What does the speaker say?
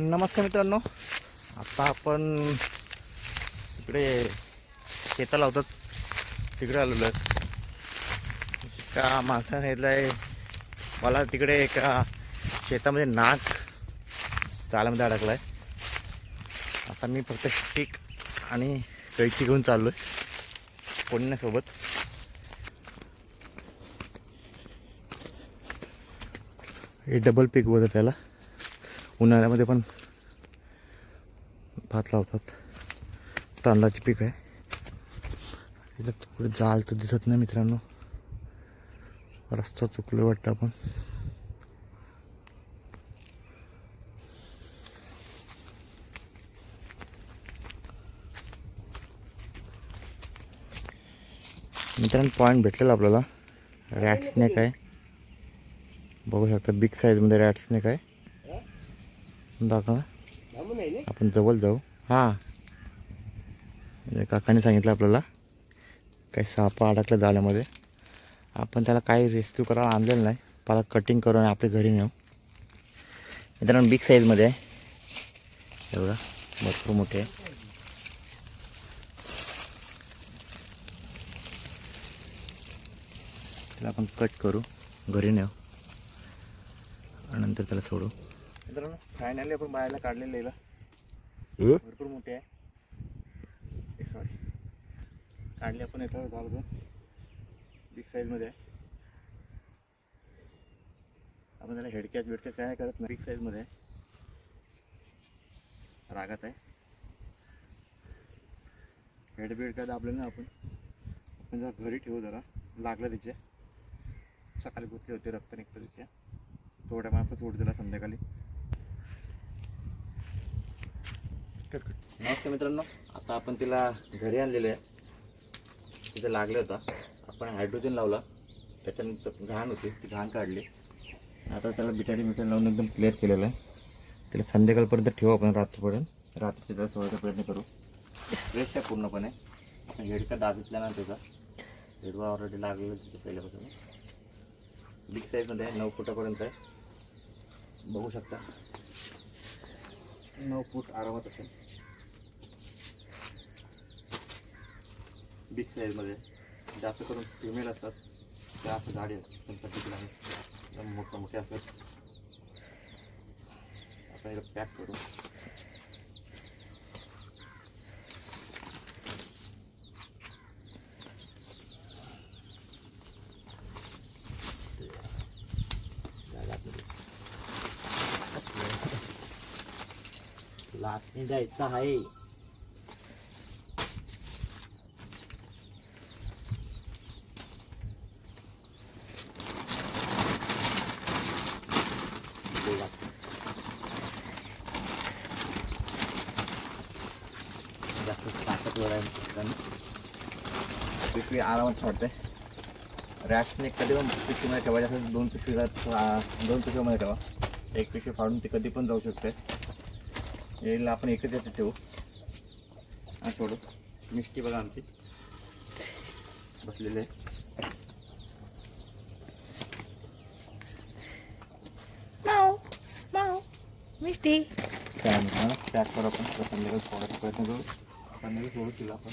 नमस्कार मित्रांनो आता आपण इकडे शेताला होतात तिकडे आलेलो आहे. का माणसानं सांगितलं आहे मला तिकडे एका शेतामध्ये नाक चालामध्ये अडकला आहे आता मी फक्त स्टिक आणि कैची घेऊन चाललो आहे कोणण्यासोबत हे डबल पीक होतं त्याला. उन्हाळ्यामध्ये पण भात लावतात. तांदळाचे पीक आहे. इथं पुढे जाल तर दिसत नाही मित्रांनो. रस्ता चुकलो वाटतं आपण. मित्रांनो पॉईंट भेटलेला आपल्याला. रॅट स्नेक आहे. बघू शकता बिग साईजमध्ये रॅट स्नेक आहे. दाखवा. आपण जवळ जाऊ. हां. म्हणजे काकाने सांगितलं आपल्याला काही सापा अडकलं जाल्यामध्ये आपण त्याला काही रेस्क्यू करायला आणलेलं नाही. मला कटिंग करून आपल्या घरी नेऊ. मित्रांनो बिग साईजमध्ये आहे. एवढा भरपूर मोठे आहे. त्याला आपण कट करू घरी नेऊ. आणि नंतर त्याला सोडू. मित्रांनो फायनली आपण बाहेरला काढलेलं. भरपूर मोठे आहे. सॉरी काढले आपण एका झालं बिग साईजमध्ये आहे. आपण त्याला हेडकॅच बिडकॅच काय करत नाही. बिग साईजमध्ये आहे. रागात आहे. हेड बीड काय दाबलं ना आपण. आपण जरा घरी ठेवू जरा. लागलं तिचे. सकाळी गुतले होते रक्त निघतं तिच्या थोड्या मागं सोड दिला संध्याकाळी. नमस्कार मित्रांनो आता आपण तिला घरी आणलेलं आहे. तिथं लागलं होता. आपण हायड्रोजन लावला. त्याच्यानंतर घाण होती. ती घाण काढली. आता त्याला बिटाडी मिठाडी लावून एकदम क्लिअर केलेलं आहे. तिला संध्याकाळपर्यंत ठेवू आपण रात्रीपर्यंत. रात्रीच्या त्याला सोडायचा प्रयत्न करू. फ्रेश आहे पूर्णपणे. आपण हेडका दाबितला ना त्याचा. हेडवा ऑलरेडी लागलेला तिथे पहिल्यापासून. बिग साईजमध्ये आहे. नऊ फुटापर्यंत आहे. बघू शकता. नऊ फूट आरामात असेल. बिग साईजमध्ये जास्त करून फिमेल असतात. त्या असं गाडी असतात पण मोठ्या एकदम असतात. आपण इथं पॅक करू. लाटणी जायचं आहे. जास्त ताकदवर आहे मित्रांनो. पिशवी आरामात वाटते रॅक्सने कधी पण पिशवीमध्ये ठेवायचे असेल दोन पिशवी दोन पिशवीमध्ये ठेवा. एक पिशवी फाडून ती कधी पण जाऊ शकते. याला आपण एकच याच्यात ठेवू. आणि सोडू. मिष्टी बघा आमची. बसलेली आहे. मिष्टी. पॅक करू आपण संध्याकाळी सोडायचा प्रयत्न करू. संध्याकाळी सोडू तिला आपण